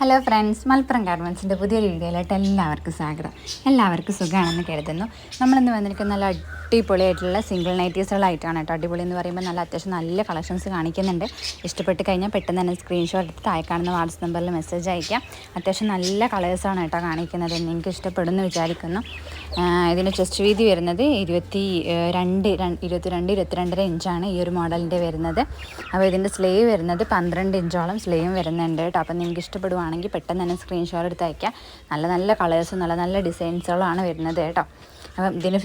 Hello friends Malappuram ഗാർമെൻസിന്റെ പുതിയൊരു വീഡിയോയിലായിട്ട് എല്ലാവർക്കും സ്വാഗതം. എല്ലാവർക്കും സുഖമാണെന്ന് കരുതുന്നു. നമ്മളിന്ന് വന്നിരിക്കുന്ന നല്ല അടിപൊളിയായിട്ടുള്ള സിംഗിൾ നൈറ്റീസുകളായിട്ടാണ് കേട്ടോ. അടിപൊളി എന്ന് പറയുമ്പോൾ നല്ല അത്യാവശ്യം നല്ല കളക്ഷൻസ് കാണിക്കുന്നുണ്ട്. ഇഷ്ടപ്പെട്ട് കഴിഞ്ഞാൽ പെട്ടെന്ന് തന്നെ സ്ക്രീൻഷോട്ട് എടുത്ത് താഴെ കാണുന്ന വാട്സപ്പ് നമ്പറിൽ മെസ്സേജ് അയക്കാം. അത്യാവശ്യം നല്ല കളേഴ്സാണ് കേട്ടോ കാണിക്കുന്നത് നിങ്ങൾക്ക് ഇഷ്ടപ്പെടുന്നു വിചാരിക്കുന്നു. ഇതിന്റെ ചെസ്റ്റ് വീതി വരുന്നത് ഇരുപത്തി രണ്ട് ഇരുപത്തി രണ്ട് ഇരുപത്തിരണ്ട് ഇരുപത്തിരണ്ടര ഇഞ്ചാണ് ഈ ഒരു മോഡലിന്റെ വരുന്നത്. അപ്പോൾ ഇതിന്റെ സ്ലീവ് വരുന്നത് പന്ത്രണ്ട് ഇഞ്ചോളം സ്ലീവും വരുന്നുണ്ട് കേട്ടോ. അപ്പോൾ നിങ്ങൾക്ക് ഇഷ്ടപ്പെടുവാണെങ്കിൽ പെട്ടെന്ന് തന്നെ സ്ക്രീൻഷോട്ട് എടുത്ത് അയക്കാം. നല്ല നല്ല കളേഴ്സും നല്ല നല്ല ഡിസൈൻസുകളാണ് വരുന്നത് കേട്ടോ. അപ്പം ഇതിന്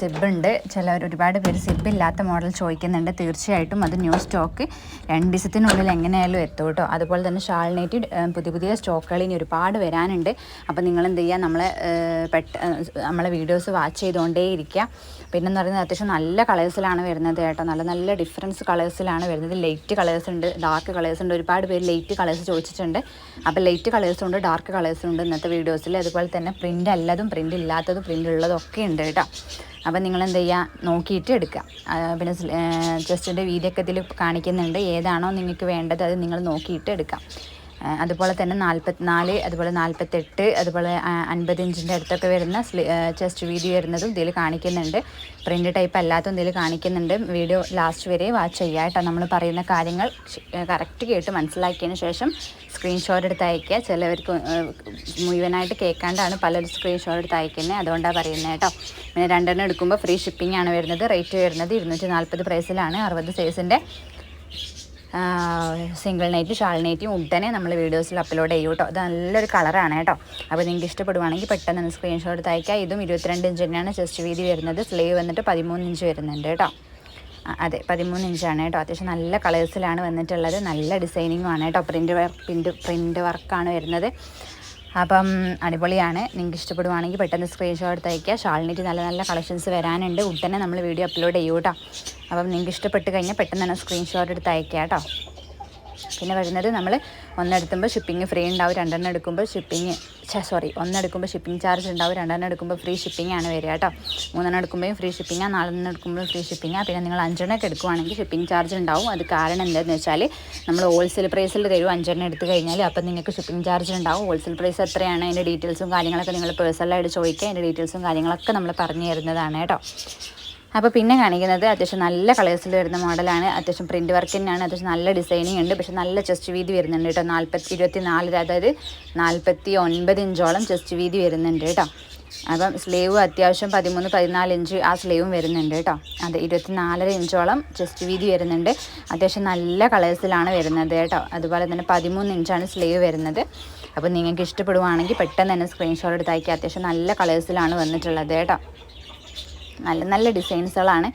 സിബുണ്ട്. ചിലവർ ഒരുപാട് പേര് സിബ് ഇല്ലാത്ത മോഡൽ ചോദിക്കുന്നുണ്ട്. തീർച്ചയായിട്ടും അത് ന്യൂ സ്റ്റോക്ക് രണ്ട് ദിവസത്തിനുള്ളിൽ എങ്ങനെയായാലും എത്തും കേട്ടോ. അതുപോലെ തന്നെ ഷാൾനേറ്റ് പുതിയ പുതിയ സ്റ്റോക്കുകൾ ഇനി ഒരുപാട് വരാനുണ്ട്. അപ്പോൾ നിങ്ങൾ എന്ത് ചെയ്യുക നമ്മളെ പെട്ട നമ്മളെ വീഡിയോസ് വാച്ച് ചെയ്തുകൊണ്ടേ ഇരിക്കുക. പിന്നെന്ന് പറയുന്നത് അത്യാവശ്യം നല്ല കളേഴ്സിലാണ് വരുന്നത് കേട്ടോ. നല്ല നല്ല ഡിഫറൻസ് കളേഴ്സിലാണ് വരുന്നത്. ലൈറ്റ് കളേഴ്സ് ഉണ്ട് ഡാർക്ക് കളേഴ്സ് ഉണ്ട് ഒരുപാട് പേര് ലൈറ്റ് കളേഴ്സ് ചോദിച്ചിട്ടുണ്ട്. അപ്പോൾ ലൈറ്റ് കളേഴ്സും ഉണ്ട് ഡാർക്ക് കളേഴ്സും ഉണ്ട് ഇന്നത്തെ വീഡിയോസിൽ. അതുപോലെ തന്നെ പ്രിന്റ് അല്ലതും പ്രിന്റ് ഇല്ലാത്തതും പ്രിന്റ് ഉള്ളതും ഒക്കെ ഉണ്ട് കേട്ടോ. അപ്പോൾ നിങ്ങൾ എന്ത് ചെയ്യുക? നോക്കിയിട്ട് എടുക്കുക. പിന്നെ ജസ്റ്റിന്റെ വീതിയൊക്കെ ഇതിൽ കാണിക്കുന്നുണ്ട്. ഏതാണോ നിങ്ങൾക്ക് വേണ്ടത് അത് നിങ്ങൾ നോക്കിയിട്ട് എടുക്കാം. അതുപോലെ തന്നെ നാൽപ്പത്തിനാല് അതുപോലെ നാൽപ്പത്തെട്ട് അതുപോലെ അൻപതിഞ്ചിന്റെ അടുത്തൊക്കെ വരുന്ന ചെസ്റ്റ് വീതി വരുന്നതും ഇതിൽ കാണിക്കുന്നുണ്ട്. പ്രിന്റ് ടൈപ്പ് അല്ലാത്തതും ഇതിൽ കാണിക്കുന്നുണ്ട്. വീഡിയോ ലാസ്റ്റ് വരെ വാച്ച് ചെയ്യാട്ടോ നമ്മൾ പറയുന്ന കാര്യങ്ങൾ കറക്റ്റ് കേട്ട് മനസ്സിലാക്കിയതിന് ശേഷം സ്ക്രീൻഷോട്ട് എടുത്ത് അയക്കുക ചിലവർക്ക് മുഴുവനായിട്ട് കേൾക്കാണ്ടാണ് പലരും സ്ക്രീൻഷോട്ട് എടുത്ത് അയക്കുന്നത് അതുകൊണ്ടാണ് പറയുന്നത് കേട്ടോ. പിന്നെ രണ്ടെണ്ണം എടുക്കുമ്പോൾ ഫ്രീ ഷിപ്പിംഗ് ആണ് വരുന്നത്. റേറ്റ് വരുന്നത് ഇരുന്നൂറ്റി നാൽപ്പത് പ്രൈസിലാണ് അറുപത് സൈസിന്റെ സിംഗിൾ നൈറ്റ് ഷാൾ നൈറ്റും ഉടനെ നമ്മൾ വീഡിയോസിൽ അപ്ലോഡ് ചെയ്യും കേട്ടോ അത് നല്ലൊരു കളറാണ് കേട്ടോ. അപ്പോൾ നിങ്ങൾക്ക് ഇഷ്ടപ്പെടുവാണെങ്കിൽ പെട്ടെന്ന് തന്നെ സ്ക്രീൻഷോട്ട് അയക്കാം ഇതും ഇരുപത്തിരണ്ട് ഇഞ്ച് തന്നെയാണ് ചെസ്റ്റ് വീതി വരുന്നത്. സ്ലീവ് വന്നിട്ട് പതിമൂന്ന് ഇഞ്ച് വരുന്നുണ്ട് കേട്ടോ. അതെ പതിമൂന്ന് ഇഞ്ചാണ് കേട്ടോ. അത്യാവശ്യം നല്ല കളേഴ്സിലാണ് വന്നിട്ടുള്ളത്. നല്ല ഡിസൈനിങ്ങുമാണ് കേട്ടോ. പ്രിന്റ് വർക്ക് പ്രിന്റ് പ്രിന്റ് വർക്കാണ് വരുന്നത്. അപ്പം അടിപൊളിയാണ്. നിങ്ങൾക്ക് ഇഷ്ടപ്പെടുവാണെങ്കിൽ പെട്ടെന്ന് സ്ക്രീൻഷോട്ട് എടുത്ത് അയക്കുക ഷാളിനിറ്റ് നല്ല നല്ല കളക്ഷൻസ് വരാനുണ്ട്. ഉടനെ നമ്മൾ വീഡിയോ അപ്ലോഡ് ചെയ്യൂ കേട്ടോ അപ്പം നിങ്ങൾക്ക് ഇഷ്ടപ്പെട്ട് കഴിഞ്ഞാൽ പെട്ടെന്ന് തന്നെ സ്ക്രീൻഷോട്ട് എടുത്ത് അയക്കുക കേട്ടോ. പിന്നെ വരുന്നത് നമ്മൾ ഒന്നെടുക്കുമ്പോൾ ഷിപ്പിംഗ് ഫ്രീ ഉണ്ടാവും രണ്ടെണ്ണം എടുക്കുമ്പോൾ ഷിപ്പിംഗ് സോറി ഒന്നെടുക്കുമ്പോൾ ഷിപ്പിംഗ് ചാർജ് ഉണ്ടാവും രണ്ടെണ്ണം എടുക്കുമ്പോൾ ഫ്രീ ഷിപ്പിംഗ് ആണ് വരിക കേട്ടോ മൂന്നെണ്ണം എടുക്കുമ്പോഴും ഫ്രീ ഷിപ്പിംഗ് നാലെണ്ണം എടുക്കുമ്പോഴും ഫ്രീ ഷിപ്പിംഗ് പിന്നെ നിങ്ങൾ അഞ്ചെണ്ണം ഒക്കെ എടുക്കുവാണെങ്കിൽ ഷിപ്പിംഗ് ചാർജ് ഉണ്ടാവും അത് കാരണം എന്താണെന്ന് വെച്ചാൽ നമ്മൾ ഹോൾസെയിൽ പ്രൈസിൽ തരും അഞ്ചെണ്ണം എടുത്തു കഴിഞ്ഞാൽ അപ്പം നിങ്ങൾക്ക് ഷിപ്പിംഗ് ചാർജ് ഉണ്ടാവും ഹോൾസെയിൽ പ്രൈസ് എത്രയാണ് അതിന്റെ ഡീറ്റെയിൽസും കാര്യങ്ങളൊക്കെ നിങ്ങൾ പേഴ്സണലായിട്ട് ചോദിക്കുക അതിന്റെ ഡീറ്റെയിൽസും കാര്യങ്ങളൊക്കെ നമ്മൾ പറഞ്ഞു തരുന്നതാണ് കേട്ടോ. അപ്പോൾ പിന്നെ കാണിക്കുന്നത് അത്യാവശ്യം നല്ല കളേഴ്സിൽ വരുന്ന മോഡലാണ് അത്യാവശ്യം പ്രിന്റ് വർക്ക് തന്നെയാണ്. അത്യാവശ്യം നല്ല ഡിസൈനിങ് ഉണ്ട്. പക്ഷെ നല്ല ചെസ്റ്റ് വീതി വരുന്നുണ്ട് കേട്ടോ നാൽപ്പത്തി ഇരുപത്തി നാല് അതായത് നാൽപ്പത്തി ഒൻപത് ഇഞ്ചോളം ചെസ്റ്റ് വീതി വരുന്നുണ്ട് കേട്ടോ അപ്പം സ്ലീവ് അത്യാവശ്യം പതിമൂന്ന് പതിനാല് ഇഞ്ച് ആ സ്ലീവും വരുന്നുണ്ട് കേട്ടോ അതെ ഇരുപത്തി നാലര ഇഞ്ചോളം ചെസ്റ്റ് വീതി വരുന്നുണ്ട്. അത്യാവശ്യം നല്ല കളേഴ്സിലാണ് വരുന്നത് കേട്ടോ അതുപോലെ തന്നെ പതിമൂന്ന് ഇഞ്ചാണ് സ്ലീവ് വരുന്നത്. അപ്പോൾ നിങ്ങൾക്ക് ഇഷ്ടപ്പെടുവാണെങ്കിൽ പെട്ടെന്ന് തന്നെ സ്ക്രീൻഷോട്ട് എടുത്ത് അത്യാവശ്യം നല്ല കളേഴ്സിലാണ് വന്നിട്ടുള്ളത് കേട്ടോ നല്ല നല്ല ഡിസൈൻസുകളാണ്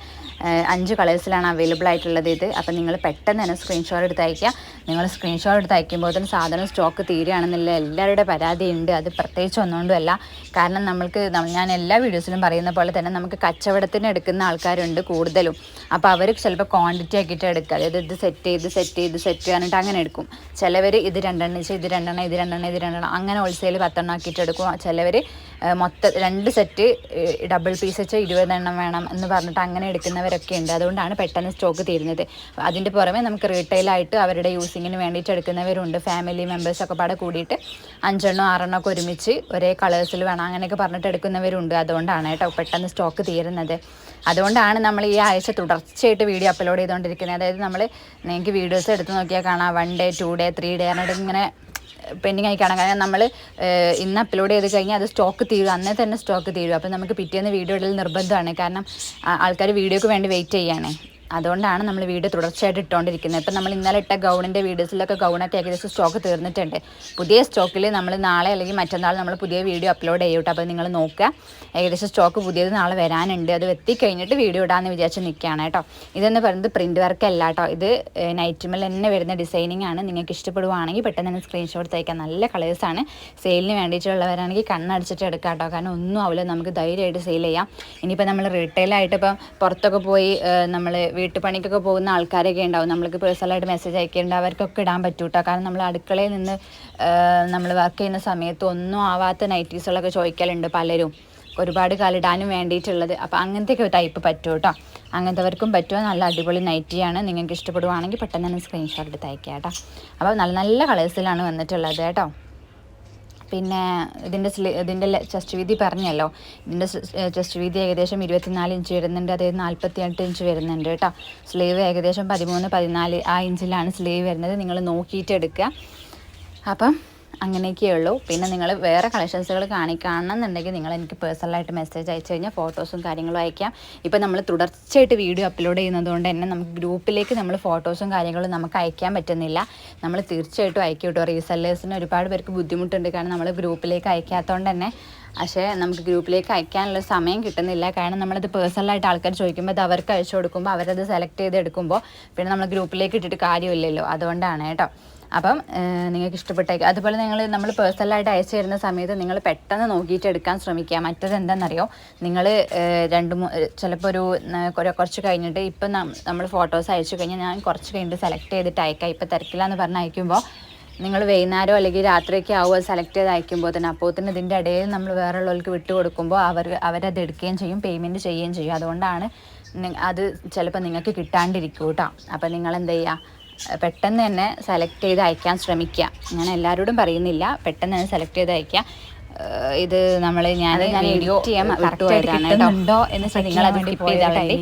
അഞ്ച് കളേഴ്സിലാണ് അവൈലബിൾ ആയിട്ടുള്ളത് ഇത്. അപ്പോൾ നിങ്ങൾ പെട്ടെന്ന് തന്നെ സ്ക്രീൻഷോട്ട് എടുത്ത് അയക്കുക നിങ്ങൾ സ്ക്രീൻഷോട്ട് എടുത്ത് അയക്കുമ്പോൾ തന്നെ സാധനം സ്റ്റോക്ക് തീരുകയാണെന്നുള്ള എല്ലാവരുടെ പരാതിയുണ്ട്. അത് പ്രത്യേകിച്ച് ഒന്നുകൊണ്ടുമല്ല കാരണം നമ്മൾക്ക് ഞാൻ എല്ലാ വീഡിയോസിലും പറയുന്ന പോലെ തന്നെ നമുക്ക് കച്ചവടത്തിന് എടുക്കുന്ന ആൾക്കാരുണ്ട് കൂടുതലും. അപ്പോൾ അവർ ചിലപ്പോൾ ക്വാണ്ടിറ്റി ആക്കിയിട്ട് എടുക്കുക. അതായത് ഇത് സെറ്റ് ചെയ്ത് സെറ്റ് ചെയ്ത് സെറ്റ് ചെയ്യാനായിട്ട് അങ്ങനെ എടുക്കും. ചിലവർ ഇത് രണ്ടെണ്ണം ഇത് രണ്ടെണ്ണം ഇത് രണ്ടെണ്ണം ഇത് രണ്ടെണ്ണം അങ്ങനെ ഹോൾസെയിൽ പത്തെണ്ണം ആക്കിയിട്ട് എടുക്കും. ചിലവർ മൊത്തം രണ്ട് സെറ്റ് ഡബിൾ പീസ് വെച്ച് ഇരുപതെണ്ണം വേണം എന്ന് പറഞ്ഞിട്ട് അങ്ങനെ എടുക്കുന്നവരൊക്കെ ഉണ്ട്. അതുകൊണ്ടാണ് പെട്ടെന്ന് സ്റ്റോക്ക് തീരുന്നത്. അതിന്റെ പുറമെ നമുക്ക് റീറ്റെയിലായിട്ട് അവരുടെ യൂസിങ്ങിന് വേണ്ടിയിട്ട് എടുക്കുന്നവരുണ്ട്. ഫാമിലി മെമ്പേഴ്സൊക്കെ പാടെ കൂടിയിട്ട് അഞ്ചെണ്ണോ ആറെണ്ണോ ഒക്കെ ഒരുമിച്ച് ഒരേ കളേഴ്സിൽ വേണം അങ്ങനെയൊക്കെ പറഞ്ഞിട്ട് എടുക്കുന്നവരുണ്ട്. അതുകൊണ്ടാണ് കേട്ടോ പെട്ടെന്ന് സ്റ്റോക്ക് തീരുന്നത്. അതുകൊണ്ടാണ് നമ്മൾ ഈ ആഴ്ച തുടർച്ചയായിട്ട് വീഡിയോ അപ്ലോഡ് ചെയ്തുകൊണ്ടിരിക്കുന്നത്. അതായത് നമ്മൾ നിങ്ങൾക്ക് വീഡിയോസ് എടുത്ത് നോക്കിയാൽ കാണാം. One day two day three day എന്നിട്ട് ഇങ്ങനെ പെൻഡിങ് ആയി കാണാം. കാരണം നമ്മൾ ഇന്ന് അപ്ലോഡ് ചെയ്ത് കഴിഞ്ഞാൽ അത് സ്റ്റോക്ക് തീരും. അന്നേ തന്നെ സ്റ്റോക്ക് തീരും. അപ്പോൾ നമുക്ക് പിറ്റേന്ന് വീഡിയോ ഇടൽ നിർബന്ധമാണ്. കാരണം ആൾക്കാർ വീഡിയോക്ക് വേണ്ടി വെയിറ്റ് ചെയ്യാണ് അതുകൊണ്ടാണ് നമ്മൾ വീട് തുടർച്ചയായിട്ട് ഇട്ടുകൊണ്ടിരിക്കുന്നത് ഇപ്പം നമ്മൾ ഇന്നലെ ഇട്ട ഗൗണിന്റെ വീഡിയോസിലൊക്കെ ഗൗണൊക്കെ ഏകദേശം സ്റ്റോക്ക് തീർന്നിട്ടുണ്ട്. പുതിയ സ്റ്റോക്കിൽ നമ്മൾ നാളെ അല്ലെങ്കിൽ മറ്റന്നാൾ നമ്മൾ പുതിയ വീഡിയോ അപ്ലോഡ് ചെയ്യൂട്ടോ അപ്പോൾ നിങ്ങൾ നോക്കുക. ഏകദേശം സ്റ്റോക്ക് പുതിയത് നാളെ വരാനുണ്ട്. അത് എത്തിക്കഴിഞ്ഞിട്ട് വീഡിയോ ഇടാമെന്ന് വിചാരിച്ച് നിൽക്കുകയാണ് കേട്ടോ. ഇതെന്ന് പറയുന്നത് പ്രിന്റ് വർക്ക് അല്ല കേട്ടോ. ഇത് നൈറ്റുമൽ തന്നെ വരുന്ന ഡിസൈനിങ് ആണ്. നിങ്ങൾക്ക് ഇഷ്ടപ്പെടുവാണെങ്കിൽ പെട്ടെന്ന് തന്നെ സ്ക്രീൻഷോട്ട് തയ്ക്കാം. നല്ല കളേഴ്സാണ് സെയിലിന് വേണ്ടിയിട്ടുള്ളവരാണെങ്കിൽ കണ്ണടിച്ചിട്ട് എടുക്കാം കേട്ടോ. കാരണം ഒന്നും ആവില്ല. നമുക്ക് ധൈര്യമായിട്ട് സെയിൽ ചെയ്യാം. ഇനിയിപ്പോൾ നമ്മൾ റീറ്റെയിലായിട്ട് ഇപ്പം പുറത്തൊക്കെ പോയി നമ്മൾ വീട്ടുപണിക്കൊക്കെ പോകുന്ന ആൾക്കാരൊക്കെ ഉണ്ടാവും. നമ്മൾക്ക് പേഴ്സണലായിട്ട് മെസ്സേജ് അയക്കേണ്ട അവർക്കൊക്കെ ഇടാൻ പറ്റൂട്ടോ. കാരണം നമ്മൾ അടുക്കളയിൽ നിന്ന് നമ്മൾ വർക്ക് ചെയ്യുന്ന സമയത്ത് ഒന്നും ആവാത്ത നൈറ്റീസുകളൊക്കെ ചോദിക്കലുണ്ട് പലരും. ഒരുപാട് കാലിടാനും വേണ്ടിയിട്ടുള്ളത്. അപ്പോൾ അങ്ങനത്തെയൊക്കെ ടൈപ്പ് പറ്റും കേട്ടോ അങ്ങനത്തെവർക്കും പറ്റുമോ നല്ല അടിപൊളി നൈറ്റിയാണ് നിങ്ങൾക്ക് ഇഷ്ടപ്പെടുവാണെങ്കിൽ പെട്ടെന്ന് തന്നെ സ്ക്രീൻഷോട്ട് എടുത്ത് അയക്കാം കേട്ടോ അപ്പോൾ നല്ല നല്ല കളേഴ്സിലാണ് വന്നിട്ടുള്ളത് കേട്ടോ. പിന്നെ ഇതിന്റെ സ്ലി ഇതിന്റെ ചെസ്റ്റ് വീതി പറഞ്ഞല്ലോ. ഇതിന്റെ ചെസ്റ്റ് വീതി ഏകദേശം ഇരുപത്തിനാല് ഇഞ്ച് വരുന്നുണ്ട്. അതായത് നാൽപ്പത്തി എട്ട് ഇഞ്ച് വരുന്നുണ്ട് കേട്ടോ. സ്ലീവ് ഏകദേശം പതിമൂന്ന് പതിനാല് ആ ഇഞ്ചിലാണ് സ്ലീവ് വരുന്നത്. നിങ്ങൾ നോക്കിയിട്ട് എടുക്കുക. അപ്പം അങ്ങനെയൊക്കെ ഉള്ളൂ പിന്നെ നിങ്ങൾ വേറെ കളക്ഷൻസുകൾ കാണിക്കാണെന്നുണ്ടെങ്കിൽ നിങ്ങൾ എനിക്ക് പേഴ്സണലായിട്ട് മെസ്സേജ് അയച്ചു കഴിഞ്ഞാൽ ഫോട്ടോസും കാര്യങ്ങളും അയക്കാം. ഇപ്പം നമ്മൾ തുടർച്ചയായിട്ട് വീഡിയോ അപ്ലോഡ് ചെയ്യുന്നതുകൊണ്ട് തന്നെ നമുക്ക് ഗ്രൂപ്പിലേക്ക് നമ്മൾ ഫോട്ടോസും കാര്യങ്ങളും നമുക്ക് അയക്കാൻ പറ്റുന്നില്ല. നമ്മൾ തീർച്ചയായിട്ടും അയക്കും കേട്ടോ. റീസെല്ലേഴ്സിന് ഒരുപാട് പേർക്ക് ബുദ്ധിമുട്ടുണ്ട്. കാരണം നമ്മൾ ഗ്രൂപ്പിലേക്ക് അയക്കാത്തതുകൊണ്ട് തന്നെ. പക്ഷേ നമുക്ക് ഗ്രൂപ്പിലേക്ക് അയക്കാനുള്ള സമയം കിട്ടുന്നില്ല. കാരണം നമ്മളത് പേഴ്സണലായിട്ട് ആൾക്കാർ ചോദിക്കുമ്പോൾ അത് അവർക്ക് അയച്ചു കൊടുക്കുമ്പോൾ അവരത് സെലക്ട് ചെയ്ത് എടുക്കുമ്പോൾ പിന്നെ നമ്മൾ ഗ്രൂപ്പിലേക്ക് ഇട്ടിട്ട് കാര്യമില്ലല്ലോ. അതുകൊണ്ടാണ് കേട്ടോ. അപ്പം നിങ്ങൾക്ക് ഇഷ്ടപ്പെട്ടേക്ക്. അതുപോലെ നിങ്ങൾ നമ്മൾ പേഴ്സണലായിട്ട് അയച്ചു തരുന്ന സമയത്ത് നിങ്ങൾ പെട്ടെന്ന് നോക്കിയിട്ട് എടുക്കാൻ ശ്രമിക്കുക. മറ്റത് എന്താണെന്നറിയോ? നിങ്ങൾ രണ്ട് ചിലപ്പോൾ ഒരു കുറച്ച് കഴിഞ്ഞിട്ട് ഇപ്പം നമ്മൾ ഫോട്ടോസ് അയച്ചു കഴിഞ്ഞാൽ ഞാൻ കുറച്ച് കഴിഞ്ഞിട്ട് സെലക്ട് ചെയ്തിട്ട് അയക്കാം. ഇപ്പം തിരക്കില്ല എന്ന് പറഞ്ഞ് അയക്കുമ്പോൾ നിങ്ങൾ വൈകുന്നേരം അല്ലെങ്കിൽ രാത്രിയൊക്കെ അത് സെലക്ട് ചെയ്ത് അയക്കുമ്പോൾ തന്നെ. അപ്പോൾ തന്നെ ഇതിന്റെ ഇടയിൽ നമ്മൾ വേറെ ഉള്ളവർക്ക് വിട്ടു കൊടുക്കുമ്പോൾ അവർ അവരത് എടുക്കുകയും ചെയ്യും പേയ്മെന്റ് ചെയ്യുകയും ചെയ്യും. അതുകൊണ്ടാണ് അത് ചിലപ്പോൾ നിങ്ങൾക്ക് കിട്ടാണ്ടിരിക്കും കേട്ടോ. അപ്പോൾ നിങ്ങൾ എന്ത് ചെയ്യുക? പെട്ടെന്ന് തന്നെ സെലക്ട് ചെയ്ത് അയക്കാൻ ശ്രമിക്കുക. ഞാൻ എല്ലാവരോടും പറയുന്നില്ല. പെട്ടെന്ന് തന്നെ സെലക്ട് ചെയ്ത് അയക്കുക. ഇത് നമ്മൾ ഞാൻ വീഡിയോ ചെയ്യാൻ കേട്ടോ എന്ന് വെച്ചാൽ നിങ്ങൾ അത് സ്കിപ്പ് ചെയ്താൽ മതി.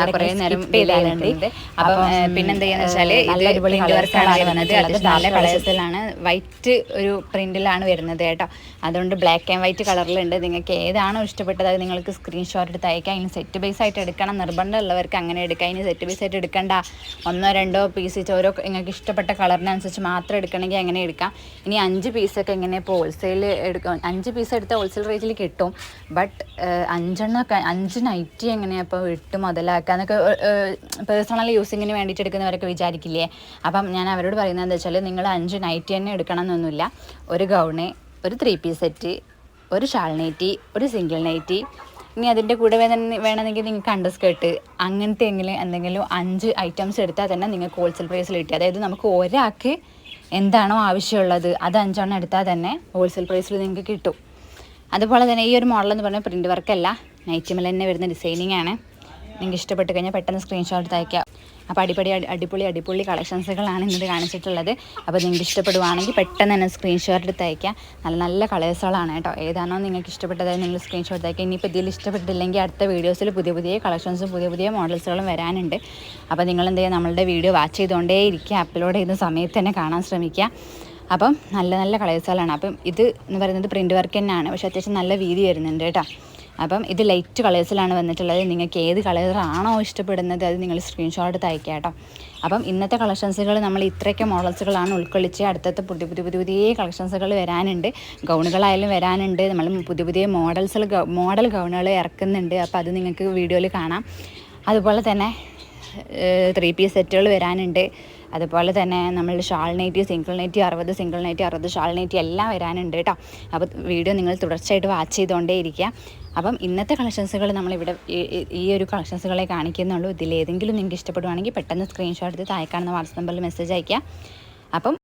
ആ കുറേ നേരം ചെയ്താലുണ്ട് അപ്പം ഏഹ് പിന്നെന്താ ചെയ്യാന്ന് വെച്ചാൽ ഇത് പ്രിന്റ് വർക്കാണ് വന്നത് അത് നല്ല കളേഴ്സിലാണ് വൈറ്റ് ഒരു പ്രിന്റിലാണ് വരുന്നത് കേട്ടോ. അതുകൊണ്ട് ബ്ലാക്ക് ആൻഡ് വൈറ്റ് കളറിലുണ്ട് നിങ്ങൾക്ക് ഏതാണോ ഇഷ്ടപ്പെട്ടത് അത് നിങ്ങൾക്ക് സ്ക്രീൻഷോട്ട് എടുത്ത് അയക്കാം. ഇനി സെറ്റ് ബേസ് ആയിട്ട് എടുക്കണം. നിർബന്ധമുള്ളവർക്ക് അങ്ങനെ എടുക്കാം. ഇനി സെറ്റ് ബേസ് ആയിട്ട് എടുക്കണ്ട. ഒന്നോ രണ്ടോ പീസ് വെച്ച് ഓരോ നിങ്ങൾക്ക് ഇഷ്ടപ്പെട്ട കളറിനനുസരിച്ച് മാത്രം എടുക്കണമെങ്കിൽ അങ്ങനെ എടുക്കാം. ഇനി അഞ്ച് പീസൊക്കെ എങ്ങനെ ഇപ്പോൾ ഹോൾസെയിൽ എടുക്കാം അഞ്ച് പീസ് എടുത്താൽ ഹോൾസെയിൽ റേറ്റിൽ കിട്ടും. ബട്ട് അഞ്ചെണ്ണമൊക്കെ അഞ്ച് നൈറ്റി എങ്ങനെയാണ് ഇപ്പോൾ ഇട്ട് മുതലാക്കുക എന്നൊക്കെ പേഴ്സണൽ യൂസിങ്ങിന് വേണ്ടിയിട്ട് എടുക്കുന്നവരൊക്കെ വിചാരിക്കില്ലേ? അപ്പം ഞാൻ അവരോട് പറയുന്നത് എന്താ വെച്ചാൽ നിങ്ങൾ അഞ്ച് നൈറ്റി തന്നെ എടുക്കണം എന്നൊന്നുമില്ല ഒരു ഗൗണ് ഒരു ത്രീ പീസ് സെറ്റ് ഒരു ഷാൾ നൈറ്റി ഒരു സിംഗിൾ നൈറ്റി ഇനി അതിന്റെ കൂടെ വേണ- വേണമെങ്കിൽ നിങ്ങൾക്ക് അണ്ടർ സ്കേർട്ട് അങ്ങനത്തെ എങ്കിലും എന്തെങ്കിലും അഞ്ച് ഐറ്റംസ് എടുത്താൽ തന്നെ നിങ്ങൾക്ക് ഹോൾസെയിൽ പ്രൈസിൽ കിട്ടി അതായത് നമുക്ക് ഒരാൾക്ക് എന്താണോ ആവശ്യമുള്ളത് അത് അഞ്ചെണ്ണം എടുത്താൽ തന്നെ ഹോൾസെയിൽ പ്രൈസിൽ നിങ്ങൾക്ക് കിട്ടും. അതുപോലെ തന്നെ ഈ ഒരു മോഡൽ എന്ന് പറഞ്ഞാൽ പ്രിന്റ് വർക്കല്ല നൈറ്റിമൽ തന്നെ വരുന്ന ഡിസൈനിങ് ആണ്. നിങ്ങൾക്ക് ഇഷ്ടപ്പെട്ട് കഴിഞ്ഞാൽ പെട്ടെന്ന് സ്ക്രീൻഷോട്ട് അയക്കാം അപ്പോൾ അടിപൊളി അടി- അടിപൊളി അടിപൊളി കളക്ഷൻസുകളാണ് ഇന്നത് കാണിച്ചിട്ടുള്ളത്. അപ്പോൾ നിങ്ങൾക്ക് ഇഷ്ടപ്പെടുവാണെങ്കിൽ പെട്ടെന്ന് തന്നെ സ്ക്രീൻഷോട്ട് എടുത്ത് അയക്കാം നല്ല നല്ല കളേഴ്സുകളാണ് കേട്ടോ. ഏതാണോ നിങ്ങൾക്ക് ഇഷ്ടപ്പെട്ടത് നിങ്ങൾ സ്ക്രീൻഷോട്ട് അയക്കാം ഇനിയിപ്പോൾ ഇതിൽ ഇഷ്ടപ്പെട്ടില്ലെങ്കിൽ അടുത്ത വീഡിയോസിൽ പുതിയ പുതിയ കളക്ഷൻസും പുതിയ പുതിയ മോഡൽസുകളും വരാനുണ്ട്. അപ്പോൾ നിങ്ങൾ എന്ത് ചെയ്യുക? നമ്മളുടെ വീഡിയോ വാച്ച് ചെയ്തുകൊണ്ടേ ഇരിക്കുക അപ്ലോഡ് ചെയ്യുന്ന സമയത്ത് തന്നെ കാണാൻ ശ്രമിക്കുക. അപ്പം നല്ല നല്ല കളേഴ്സുകളാണ് അപ്പം ഇത് എന്ന് പറയുന്നത് പ്രിന്റ് വർക്ക് തന്നെയാണ്. പക്ഷേ അത്യാവശ്യം നല്ല വീതി വരുന്നുണ്ട് കേട്ടോ. അപ്പം ഇത് ലൈറ്റ് കളേഴ്സിലാണ് വന്നിട്ടുള്ളത്. നിങ്ങൾക്ക് ഏത് കളറാണോ ഇഷ്ടപ്പെടുന്നത് അത് നിങ്ങൾ സ്ക്രീൻഷോട്ട് കേട്ടോ. അപ്പം ഇന്നത്തെ കളക്ഷൻസുകൾ നമ്മൾ ഇത്രയൊക്കെ മോഡൽസുകളാണ് ഉൾക്കൊള്ളിച്ച് അടുത്തത്തെ പുതിയ പുതിയ പുതിയ പുതിയ കളക്ഷൻസുകൾ വരാനുണ്ട്. ഗൗണുകളായാലും വരാനുണ്ട്. നമ്മൾ പുതിയ പുതിയ മോഡൽസ് മോഡൽ ഗൗണുകൾ ഇറക്കുന്നുണ്ട്. അപ്പോൾ അത് നിങ്ങൾക്ക് വീഡിയോയിൽ കാണാം. അതുപോലെ തന്നെ ത്രീ പീസ് സെറ്റുകൾ വരാനുണ്ട്. അതുപോലെ തന്നെ നമ്മൾ ഷാൾ നൈറ്റി സിംഗിൾ നൈറ്റി അറുപത് സിംഗിൾ നൈറ്റി അറുപത് ഷാൾ നൈറ്റി എല്ലാം വരാനുണ്ട് കേട്ടോ. അപ്പോൾ വീഡിയോ നിങ്ങൾ തുടർച്ചയായിട്ട് വാച്ച് ചെയ്തുകൊണ്ടേ ഇരിക്കുക. അപ്പം ഇന്നത്തെ കളക്ഷൻസുകൾ നമ്മളിവിടെ ഈ- ഒരു കളക്ഷൻസുകളെ കാണിക്കുന്നുള്ളൂ. ഇതിലേതെങ്കിലും നിങ്ങൾക്ക് ഇഷ്ടപ്പെടുവാണെങ്കിൽ പെട്ടെന്ന് സ്ക്രീൻഷോട്ട് എടുത്ത് താഴെ കാണുന്ന വാട്സപ്പ് നമ്പറിൽ മെസ്സേജ് അയയ്ക്കുക. അപ്പം